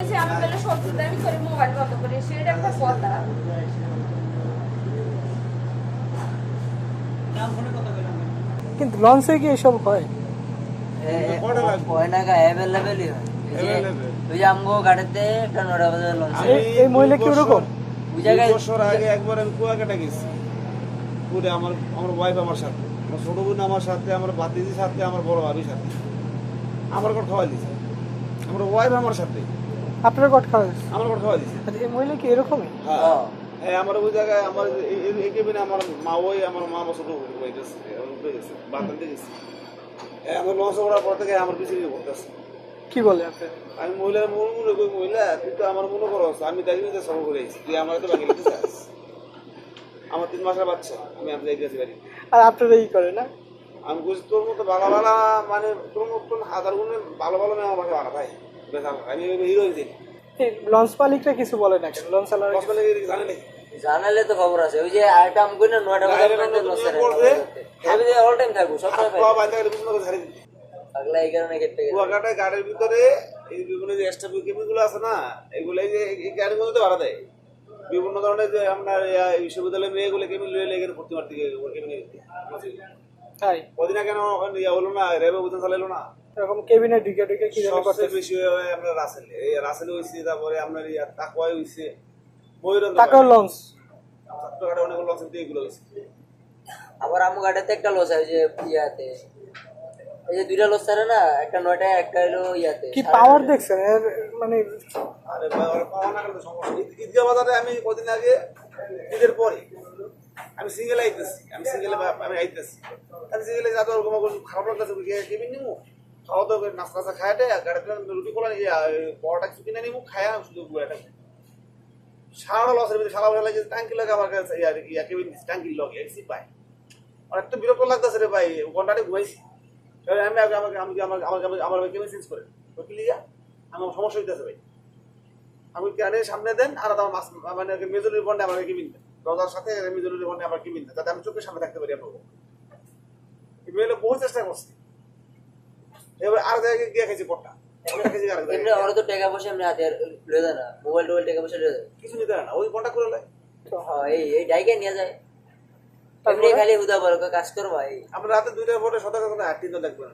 বলছে আমি বলে সবজি দামি করে মোবাইল বন্ধ করি সেটা একটা কথা। কিন্তু লঞ্চে কি এসব হয়? কটা হয় না গা অ্যাভেলেবেলই হয়। এই যে- Available? ওই যে আমগো গাড়িতে একটা নটা লঞ্চ এই- এই মহিলা কি ওরকম? বছর আগে একবার আমি কুয়াকাটা গেছি। পুরে আমার আমার ওয়াইফ আমার সাথে। আমার ছোট বোন আমার সাথে আমার ভাতিজির সাথে আমার বড় ভাবির সাথে। আমার ঘর খাওয়া দিছে। আমার ওয়াইফ আমার সাথে। আপনার কট খাওয়া হয়েছে? আমার ঘর খাওয়া দিছে আচ্ছা, এই মহিলা কি এরকমই? হ্যাঁ। হ্যাঁ। আমার ওই জায়গায় আমার এই- এই- এই কেবিনে আমার মা ওই আমার মা আমার ছোট হয়ে গেছে উঠে গেছে বাতানতে গেছে। আমার লঞ্চ ওড়ার পর থেকে আমার পিছিয়ে ঘুরতেছে কি বলে আপনি? আমি মহিলার মনে মনে করি মহিলা তুই তো আমার মনে করো আমি দেখবি তো সব করে আইছি তুই আমার তো বাকি লিখতে আমার তিন মাসের বাচ্চা আমি যাই গেছি বাড়ি। আর আপনারা ই করে না? আমি বুঝি তোর মতো ভালো ভালো মানে তোর মতন হাজার গুণে ভালো ভালো মেয়ে আমার পাই বেকার আমি হিরো হয়েছি। লঞ্চ মালিকরা কিছু বলে না কেন? লঞ্চ চালার হসপিটালে গিয়ে জানি নাকি? জানালে তো খবর আছে। ওই যে আমগো না নয়টা বাজে করবে। আমি যে অল টাইম থাকব সব সময় বাইন্দা গেলে ঝাড়ি পাগলা এই কারণে কেটে গেছে। গাড়ির ভিতরে এই বিভিন্ন যে এক্সট্রা আছে না এগুলো যে এই গাড়ির মধ্যে তো ভাড়া দেয়। বিভিন্ন ধরনের যে আপনার ইয়া, এই বিশ্ববিদ্যালয়ের মেয়েগুলো কেবিন লয়ে লেগে ভর্তি মারতে গিয়ে তাই? কদিন আগে কেন ইয়া হলো না রেবে বুঝতে চালাইলো না। এরকম কেবিনে ঢুকে ঢুকে কি জানি করতে সবচেয়ে বেশি হয় আপনার রাসেল এই রাসেল হয়েছে তারপরে আপনার ইয়া ময়ূরন টাকার লঞ্চ। অনেক হইতে এগুলো হয়েছে আবার আমগো গাড়িতে একটা লস আছে যে ইয়াতে। এই যে দুইটা লস থাকে না একটা নয়টা একটা হলো ইয়াতে। কি পাওয়ার দেখছেন? এর মানে আরে ওরা না সমস্যা। ঈদগাহ বাজারে আমি কদিন আগে ঈদের পরে আমি সিঙ্গেল আইতেছি। আমি সিঙ্গেল আমি আইতেছি। আমি সিঙ্গেলে যাতে ওরকম আমার খারাপ লাগতেছে কেবিন নিমু? খাওয়া করে নাস্তা রুটি কিনে আমি থাকি সারা ট্যাঙ্কি আমার কাছে ট্যাঙ্কি বিরক্ত লাগতেছে রে ভাই আমি আগে আমাকে আমাকে আমার কেবিন চেঞ্জ করে আমার সমস্যা হইতেছে ভাই। আমি সামনে দেন, আর আমার মাস মানে আমার কি মিলবে দরজার সাথে মেজরি বন্ডে আমার কি মিলবে যাতে আমি চোখের সামনে থাকতে পারি আপনার বহু চেষ্টা করছি। এবার আর জায়গায় গিয়ে খাইছি পট্টা। এমনি। তো টাকা পয়সা এমনি হাতে লয়ে যায় না। মোবাইল টোবাইল টাকা পয়সা লয়ে যায়। কিছু নিতে না। ওই কন্ট্যাক্ট করে লাই হ্যাঁ, এই এই ডাইকে নিয়ে যায়। এমনি খালি হুদা বড় কাজ করবা আমরা রাতে দুইটার পরে তিনটা দেখবেন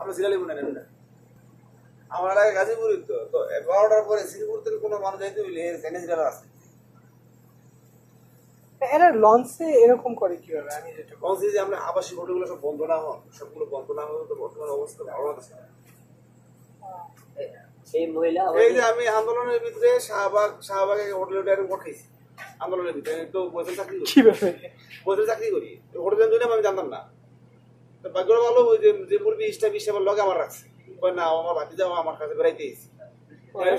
আমরা মনে নেন না। আমার আগে গাজীপুরের তো। তো বারোটার পরে শ্রীপুর থেকে কোনো মানুষ যাইতে হইলে স্যানিটাইজার আছে। এরা লঞ্চে এরকম করে কীভাবে? আমি যেটা বলছি। বলছি যে আমরা আবাসিক হোটেলগুলো সব বন্ধ না হন সবগুলো বন্ধ না হলে তো বর্তমান অবস্থা ভালো আছে। সেই মহিলা এই যে আমি আন্দোলনের ভিতরে শাহবাগ শাহবাগে হোটেলে ডাইরেক্ট ভোট আন্দোলনের ভিতরে। আমি তো বৈশাল চাকরি করি। কীভাবে? বৈশাল চাকরি করি। হোটেলের জন্য আমি জানতাম না। তো ভাগ্য ভালো ওই যে যে মুরবি ইস্টা বিশ্ব আমার লগে আমার রাখছে। কই না আমার ভাতি যাও আমার কাছে বেড়াইতে এসেছি।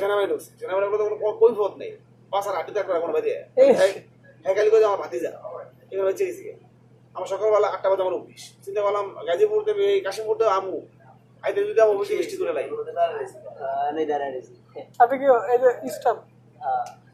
সেনাবাহিনী ঢুকছে। সেনাবাহিনী কোনো পথ নেই। পাঁচার আটি থাকবে এখন বাজে এই। হ্যাঁ খালি করে আমার ভাতি যা এগুলো হচ্ছে গেছি আমার সকালবেলা আটটা বাজে আমার অফিস। চিন্তা করলাম গাজীপুর থেকে এই কাশিমপুর থেকে আমু। আইতে যদি আমার অফিসে বৃষ্টি করে লাগে আপনি কি এই যে স্টাফ